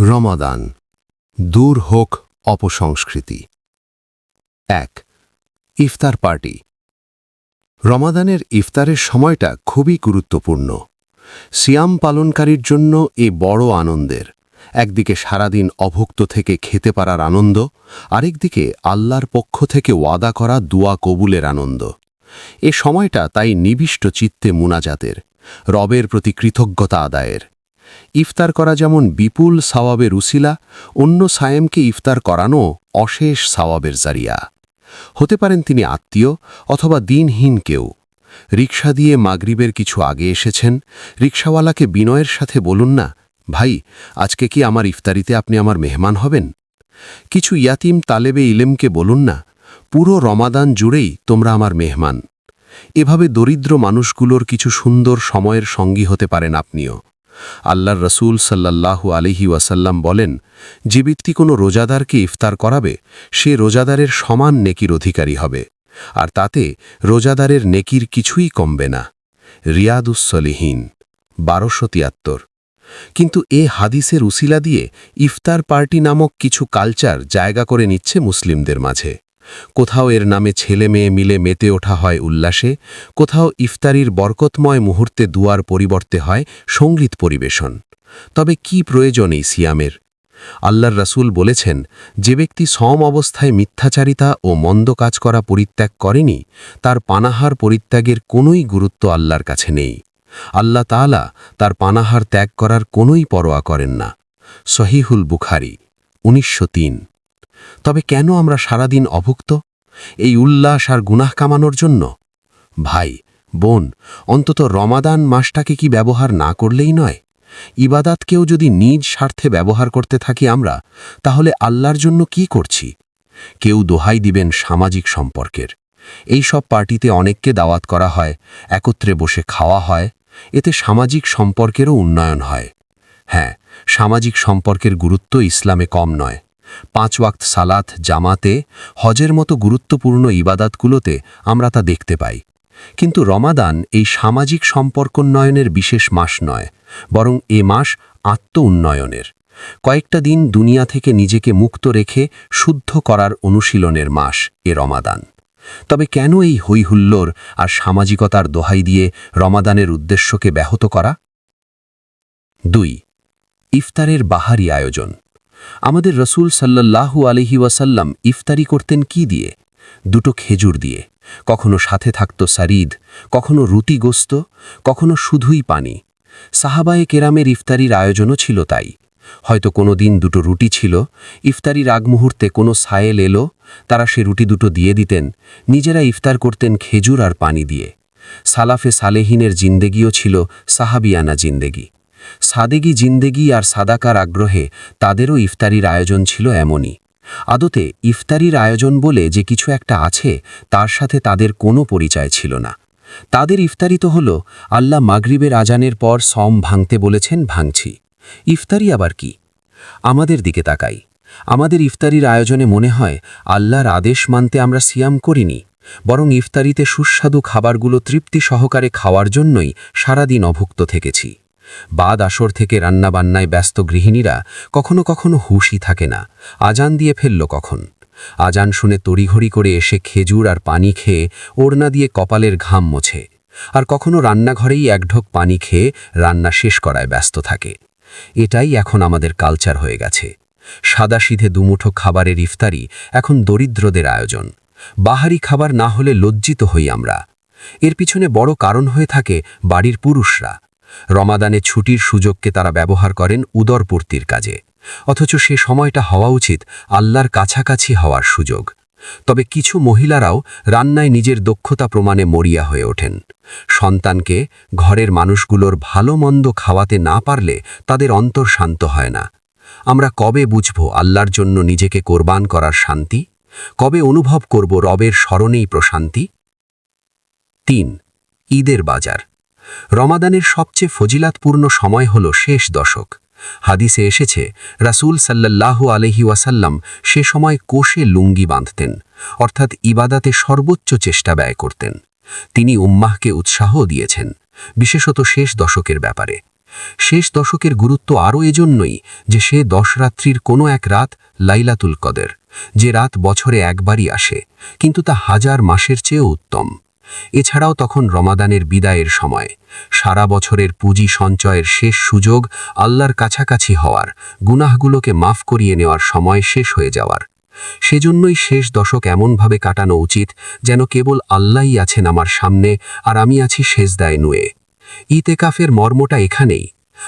রমাদান। দূর হোক অপসংস্কৃতি। এক, ইফতার পার্টি। রমাদানের ইফতারের সময়টা খুবই গুরুত্বপূর্ণ। সিয়াম পালনকারীর জন্য এ বড় আনন্দের। একদিকে সারাদিন অভুক্ত থেকে খেতে পারার আনন্দ, আরেকদিকে আল্লাহর পক্ষ থেকে ওয়াদা করা দুয়া কবুলের আনন্দ। এ সময়টা তাই নিবিষ্ট চিত্তে মুনাজাতের, রবের প্রতি কৃতজ্ঞতা আদায়ের। ইফতার করা যেমন বিপুল সাওয়াবের উসিলা, অন্য সায়েমকে ইফতার করানো অশেষ সাওয়াবের জারিয়া। হতে পারেন তিনি আত্মীয় অথবা দিনহীন কেউ। রিক্সা দিয়ে মাগরিবের কিছু আগে এসেছেন রিক্সাওয়ালাকে বিনয়ের সাথে বলুন না, ভাই, আজকে কি আমার ইফতারিতে আপনি আমার মেহমান হবেন? কিছু ইয়াতিম তালেবে ইলেমকে বলুন না, পুরো রমাদান জুড়েই তোমরা আমার মেহমান। এভাবে দরিদ্র মানুষগুলোর কিছু সুন্দর সময়ের সঙ্গী হতে পারেন আপনিও। আল্লাহর রসুল সাল্লাল্লাহু আলহি ওয়াসাল্লাম বলেন, যে ব্যক্তি কোনো রোজাদারকে ইফতার করাবে, সে রোজাদারের সমান নেকির অধিকারী হবে, আর তাতে রোজাদারের নেকির কিছুই কমবে না। রিয়াদুসলিহীন বারোশো তিয়াত্তর। কিন্তু এ হাদিসের উসিলা দিয়ে ইফতার পার্টি নামক কিছু কালচার জায়গা করে নিচ্ছে মুসলিমদের মাঝে। কোথাও এর নামে ছেলে মেয়ে মিলে মেতে ওঠা হয় উল্লাসে, কোথাও ইফতারির বরকতময় মুহূর্তে দুয়ার পরিবর্তে হয় সংগীত পরিবেশন। তবে কি প্রয়োজন এই সিয়ামের? আল্লাহর রাসূল বলেছেন, যে ব্যক্তি সম অবস্থায় মিথ্যাচারিতা ও মন্দ কাজ করা পরিত্যাগ করেনি, তার পানাহার পরিত্যাগের কোনোই গুরুত্ব আল্লাহর কাছে নেই। আল্লাহ তাআলা তার পানাহার ত্যাগ করার কোনোই পরোয়া করেন না। সহিহুল বুখারি, উনিশশো তবে কেন আমরা সারাদিন অভুক্ত? এই উল্লাস আর গুনাহ কামানোর জন্য? ভাই, বোন, অন্তত রমাদান মাসটাকে কি ব্যবহার না করলেই নয়? ইবাদাতকেও যদি নিজ স্বার্থে ব্যবহার করতে থাকি আমরা, তাহলে আল্লাহর জন্য কি করছি? কেউ দোহাই দিবেন সামাজিক সম্পর্কের। এই সব পার্টিতে অনেককে দাওয়াত করা হয়, একত্রে বসে খাওয়া হয়, এতে সামাজিক সম্পর্কেরও উন্নয়ন হয়। হ্যাঁ সামাজিক সম্পর্কের গুরুত্ব ইসলামে কম নয়। পাঁচ ওয়াক্ত সালাত, জামাতে, হজের মতো গুরুত্বপূর্ণ ইবাদাতগুলোতে আমরা তা দেখতে পাই। কিন্তু রমাদান এই সামাজিক সম্পর্কোন্নয়নের বিশেষ মাস নয়, বরং এ মাস আত্ম উন্নয়নের কয়েকটা দিন দুনিয়া থেকে নিজেকে মুক্ত রেখে শুদ্ধ করার অনুশীলনের মাস এ রমাদান। তবে কেন এই হৈহুল্লোর আর সামাজিকতার দোহাই দিয়ে রমাদানের উদ্দেশ্যকে ব্যাহত করা? দুই, ইফতারের বাহারি আয়োজন। আমাদের রসুল সাল্লাল্লাহু আলহি ওয়াসাল্লাম ইফতারি করতেন কি দিয়ে? দুটো খেজুর দিয়ে। কখনো সাথে থাকত সারিদ, কখনো রুটিগোস্ত কখনো শুধুই পানি। সাহাবায়ে কেরামের ইফতারির আয়োজনও ছিল তাই। হয়তো কোনো দিন দুটো রুটি ছিল, ইফতারির আগ মুহূর্তে কোনো সায়েল এলো, তারা সে রুটি দুটো দিয়ে দিতেন, নিজেরা ইফতার করতেন খেজুর আর পানি দিয়ে। সালাফে সালেহিনের জিন্দেগিও ছিল সাহাবিয়ানা জিন্দেগি। সাদেগি জিন্দেগি আর সাদাকার আগ্রহে তাদেরও ইফতারির আয়োজন ছিল এমনই। আদতে ইফতারির আয়োজন বলে যে কিছু একটা আছে, তার সাথে তাদের কোনো পরিচয় ছিল না। তাদের ইফতারি তো হল, আল্লাহ মাগরিবের আজানের পর সম ভাঙতে বলেছেন, ভাঙছি। ইফতারি আবার কি? আমাদের দিকে তাকাই। আমাদের ইফতারির আয়োজনে মনে হয়, আল্লাহর আদেশ মানতে আমরা সিয়াম করিনি, বরং ইফতারিতে সুস্বাদু খাবারগুলো তৃপ্তি সহকারে খাওয়ার জন্যই সারাদিন অভুক্ত থেকেছি। বাদ আসর থেকে রান্নাবান্নায় ব্যস্ত গৃহিণীরা কখনো কখনো হুশই থাকে না, আজান দিয়ে ফেলল কখন। আজান শুনে তড়িঘড়ি করে এসে খেজুর আর পানি খেয়ে ওড়না দিয়ে কপালের ঘাম মোছে। আর কখনো রান্নাঘরেই এক ঢোক পানি খেয়ে রান্না শেষ করায় ব্যস্ত থাকে। এটাই এখন আমাদের কালচার হয়ে গেছে। সাদাসিধে দুমুঠো খাবারের ইফতারি এখন দরিদ্রদের আয়োজন। বাহারি খাবার না হলে লজ্জিত হই আমরা। এর পিছনে বড় কারণ হয়ে থাকে বাড়ির পুরুষরা। রমাদানে ছুটির সুযোগকে তারা ব্যবহার করেন উদরপূর্তির কাজে। অথচ সে সময়টা হওয়া উচিত আল্লাহর কাছাকাছি হওয়ার সুযোগ। তবে কিছু মহিলারাও রান্নায় নিজের দক্ষতা প্রমাণে মরিয়া হয়ে ওঠেন। সন্তানকে ঘরের মানুষগুলোর ভালো মন্দ খাওয়াতে না পারলে তাদের অন্তর শান্ত হয় না। আমরা কবে বুঝব আল্লাহর জন্য নিজেকে কোরবান করার শান্তি? কবে অনুভব করব রবের স্মরণেই প্রশান্তি? তিন, ঈদের বাজার। রমাদানের সবচেয়ে ফজিলাতপূর্ণ সময় হল শেষ দশক। হাদিসে এসেছে, রাসূল সাল্লাল্লাহু আলহি ওয়াসাল্লাম সে সময় কোষে লুঙ্গি বাঁধতেন, অর্থাৎ ইবাদাতে সর্বোচ্চ চেষ্টা ব্যয় করতেন। তিনি উম্মাহকে উৎসাহ দিয়েছেন, বিশেষত শেষ দশকের ব্যাপারে। শেষ দশকের গুরুত্ব আরও এজন্যই যে সে দশ রাত্রির কোনো এক রাত লাইলাতুল কদের, যে রাত বছরে একবারই আসে, কিন্তু তা হাজার মাসের চেয়েও উত্তম। এছাড়াও তখন রমাদানের বিদায়ের সময়, সারা বছরের পুঁজি সঞ্চয়ের শেষ সুযোগ আল্লাহর কাছাকাছি হওয়ার, গুনাহগুলোকে মাফ করিয়ে নেওয়ার সময় শেষ হয়ে যাওয়ার। সেজন্যই শেষ দশক এমনভাবে কাটানো উচিত যেন কেবল আল্লাহই আছেন আমার সামনে আর আমি আছি শেষদায় নুয়ে। ইতেকাফের মর্মটা এখানেই।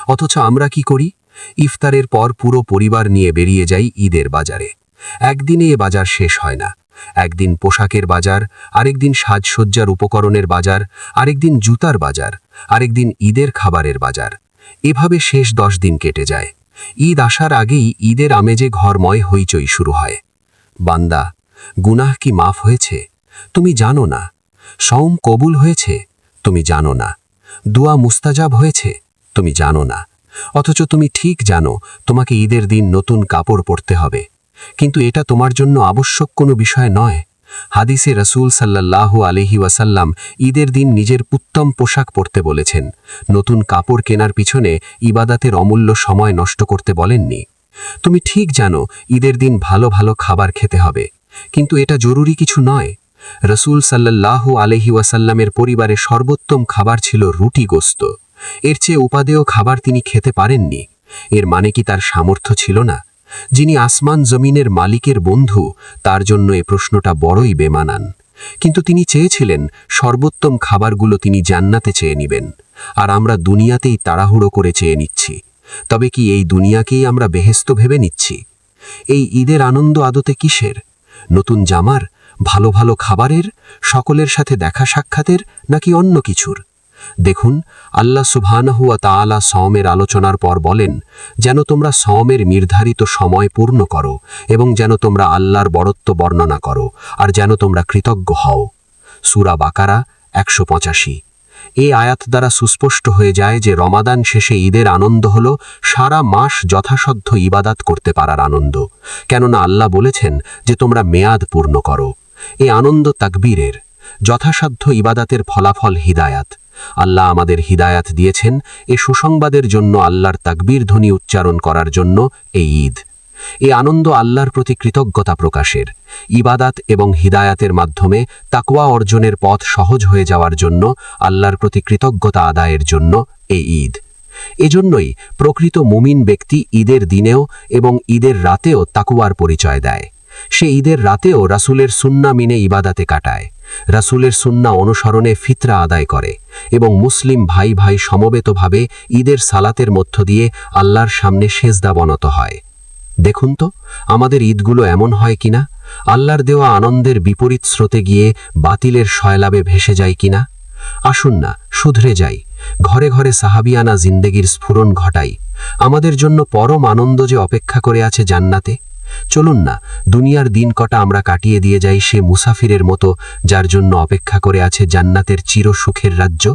অথচ আমরা কি করি? ইফতারের পর পুরো পরিবার নিয়ে বেরিয়ে যাই ঈদের বাজারে। একদিনে এ বাজার শেষ হয় না। একদিন পোশাকের বাজার, আরেকদিন সাজসজ্জার উপকরণের বাজার, আরেকদিন জুতার বাজার, আরেকদিন ঈদের খাবারের বাজার। এভাবে শেষ দশ দিন কেটে যায়। ঈদ আসার আগেই ঈদের আমেজে ঘরময় হইচই শুরু হয়। বান্দা, গুনাহ কি মাফ হয়েছে? তুমি জানো না। সওম কবুল হয়েছে? তুমি জানো না। দুয়া মুস্তাজাব হয়েছে? তুমি জানো না। অথচ তুমি ঠিক জানো, তোমাকে ঈদের দিন নতুন কাপড় পরতে হবে। কিন্তু এটা তোমার জন্য আবশ্যক কোনো বিষয় নয়। হাদিসে রসুল সাল্লাল্লাহু আলহি ওয়াসাল্লাম ঈদের দিন নিজের উত্তম পোশাক পরতে বলেছেন, নতুন কাপড় কেনার পিছনে ইবাদাতের অমূল্য সময় নষ্ট করতে বলেননি। তুমি ঠিক জানো, ঈদের দিন ভালো ভালো খাবার খেতে হবে, কিন্তু এটা জরুরি কিছু নয়। রসুল সাল্লাল্লাহু আলহি ওয়াসাল্লামের পরিবারে সর্বোত্তম খাবার ছিল রুটি গোস্ত। এর চেয়ে উপাদেয় খাবার তিনি খেতে পারেননি। এর মানে কি তার সামর্থ্য ছিল না? যিনি আসমান জমিনের মালিকের বন্ধু, তার জন্য এ প্রশ্নটা বড়ই বেমানান। কিন্তু তিনি চেয়েছিলেন সর্বোত্তম খাবারগুলো তিনি জান্নাতে চেয়ে নিবেন, আর আমরা দুনিয়াতেই তাড়াহুড়ো করে চেয়ে নিচ্ছি। তবে কি এই দুনিয়াকেই আমরা বেহেস্ত ভেবে নিচ্ছি? এই ঈদের আনন্দ আদতে কিসের? নতুন জামার, ভালো ভালো খাবারের, সকলের সাথে দেখা সাক্ষাতের, নাকি অন্য কিছুর? দেখুন, আল্লাহ সুবহানাহুয়া তাআলা সওমের আলোচনার পর বলেন, যেন তোমরা সওমের নির্ধারিত সময় পূর্ণ করো এবং যেন তোমরা আল্লাহর বড়ত্ব বর্ণনা করো আর যেন তোমরা কৃতজ্ঞ হও। সূরা বাকারা একশো পঁচাশি। এই আয়াত দ্বারা সুস্পষ্ট হয়ে যায় যে রমাদান শেষে ঈদের আনন্দ হল সারা মাস যথাসাধ্য ইবাদাত করতে পারার আনন্দ। কেননা আল্লাহ বলেছেন যে তোমরা মেয়াদ পূর্ণ করো। এই আনন্দ তাকবীরের। যথাসাধ্য ইবাদাতের ফলাফল হিদায়াত। আল্লাহ আমাদের হিদায়াত দিয়েছেন এ সুসংবাদের জন্য আল্লাহর তাকবীর ধ্বনি উচ্চারণ করার জন্য এই ঈদ। এ আনন্দ আল্লাহর প্রতি কৃতজ্ঞতা প্রকাশের। ইবাদাত এবং হিদায়াতের মাধ্যমে তাকওয়া অর্জনের পথ সহজ হয়ে যাওয়ার জন্য আল্লাহর প্রতি কৃতজ্ঞতা আদায়ের জন্য এই ঈদ। এজন্যই প্রকৃত মুমিন ব্যক্তি ঈদের দিনেও এবং ঈদের রাতেও তাকুয়ার পরিচয় দেয়। সে ঈদের রাতেও রাসুলের সুন্না মিনে ইবাদাতে কাটায়। রাসুলের সুন্না অনুসরণে ফিতরা আদায় করে এবং মুসলিম ভাই ভাই সমবেতভাবে ঈদের সালাতের মধ্য দিয়ে আল্লাহর সামনে সেজদা বনত হয়। দেখুন তো, আমাদের ঈদগুলো এমন হয় কিনা? আল্লাহর দেওয়া আনন্দের বিপরীত স্রোতে গিয়ে বাতিলের শয়লাভে ভেসে যায় কিনা? আসুন না, শুধরে যাই। ঘরে ঘরে সাহাবিয়ানা জিন্দেগির স্ফুরণ ঘটাই। আমাদের জন্য পরম আনন্দ যে অপেক্ষা করে আছে জান্নাতে। চলুন না, দুনিয়ার দিন কটা আমরা কাটিয়ে দিয়ে যাই সে মুসাফিরের মতো, যার জন্য অপেক্ষা করে আছে জান্নাতের চির সুখের রাজ্য?